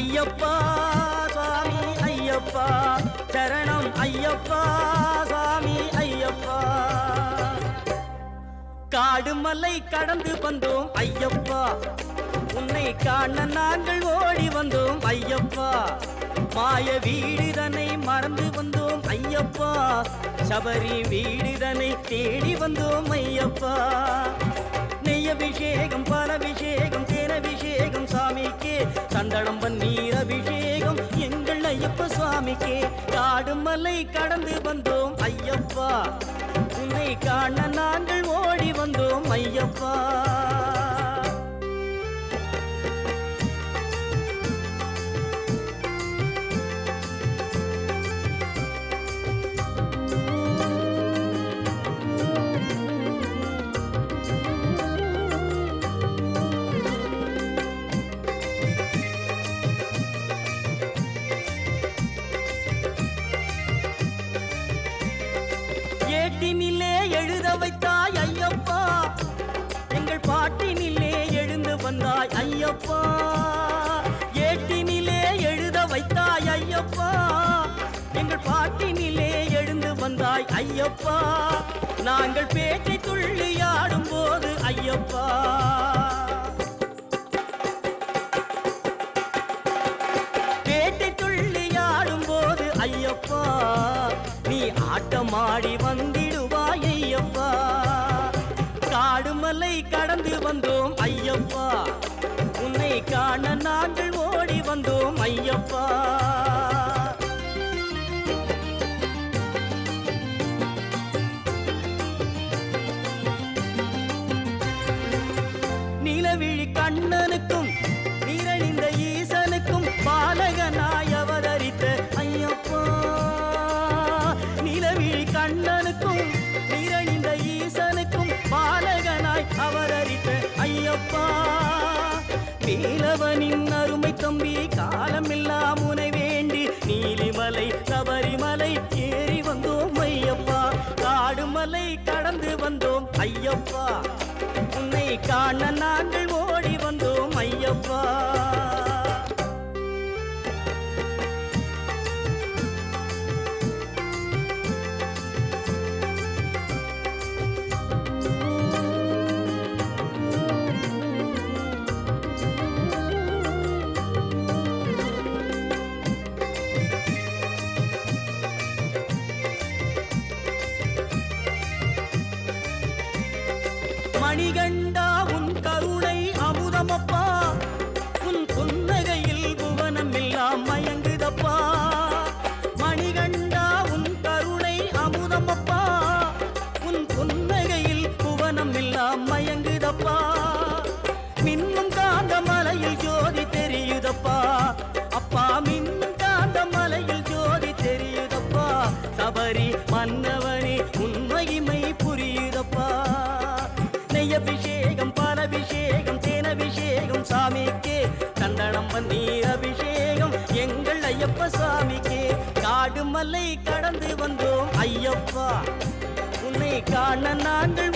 ஐயப்பா சுவாமி ஐயப்பா. சரணம் ஐயப்பா சுவாமி ஐயப்பா. காடுமலை கடந்து வந்தோம் ஐயப்பா. உன்னை காண நாங்கள் ஓடி வந்தோம் ஐயப்பா. மாய வீடுதனை மறந்து வந்தோம் ஐயப்பா. சபரி வீடுதனை தேடி வந்தோம் ஐயப்பா. நெய்யபிஷேகம் பாலபிஷேகம் தேனபிஷேகம் சாமிக்கே சந்தனம் பன்னீர் அபிஷேகம் எங்கள் ஐயப்ப சுவாமிக்கே. காடு மலை கடந்து வந்தோம் ஐயப்பா. உன்னை காண எழுந்து ஐயப்பா. நாங்கள் பேச்சை துள்ளியாடும் போது ஐயப்பா. பேட்டை துள்ளியாடும் போது ஐயப்பா. நீ ஆட்டமாடி வந்திடுவாய் ஐயப்பா. காடுமலை கடந்து வந்தோம் ஐயப்பா. உன்னை காண நாங்கள் ஓடி வந்தோம் ஐயப்பா. விழி கண்ணனுக்கும் நீரழிந்த ஈசனுக்கும் பாலகனாய் அவதரித்த ஐயப்பா. நிலவிழி கண்ணனுக்கும் நீரழிந்த ஈசனுக்கும் பாலகனாய் அவதரித்த ஐயப்பா. நீலவனின் அருமை தம்பி காலமில்லா முனை வேண்டி நீலிமலை சபரிமலை ஏறி வந்தோம் ஐயப்பா. காடுமலை கடந்து வந்தோம் ஐயப்பா. உன்னை காண மணிகண்டா சந்தனம் பன்னீர் அபிஷேகம் எங்கள் ஐயப்ப சுவாமிக்கு காடு மலை கடந்து வந்தோம் ஐயப்பா. உன்னை காண நாங்கள்